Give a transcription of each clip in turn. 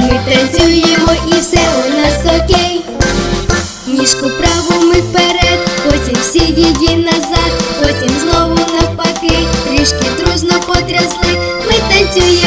Ми танцюємо і все у нас окей. Ніжку праву ми вперед, потім всі її назад, потім знову навпаки, трішки дружно потрясли. Ми танцюємо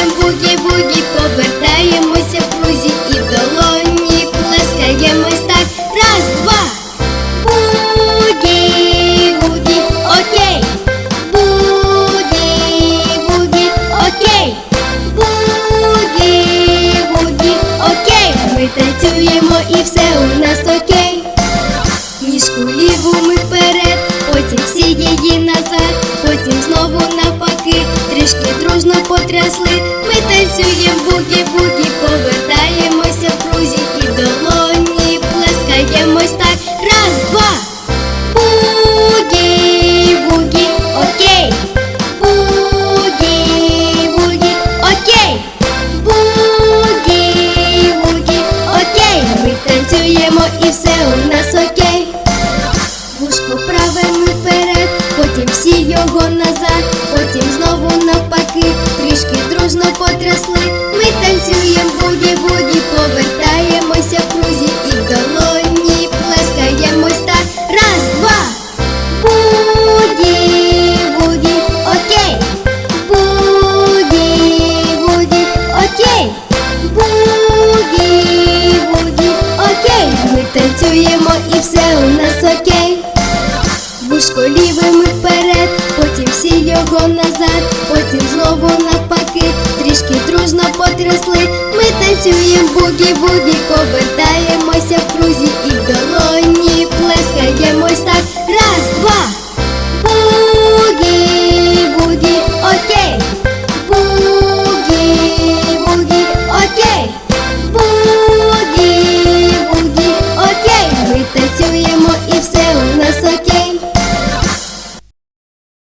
дружно потрясли. Ми танцюєм бугі-бугі, повертаємося в крузі і долоні плескаємось так. Раз, два. Потрясли. Ми танцюємо бугі-бугі, повертаємося в крузі і в долоні плескаємось так. Раз, два. Бугі-бугі, окей. Бугі-бугі, окей. Бугі-бугі, окей. Ми танцюємо і все у нас окей. Вушко ліве потрясли. Ми танцюємо бугі-бугі, повертаємося в крузі і в долоні плескаємось так.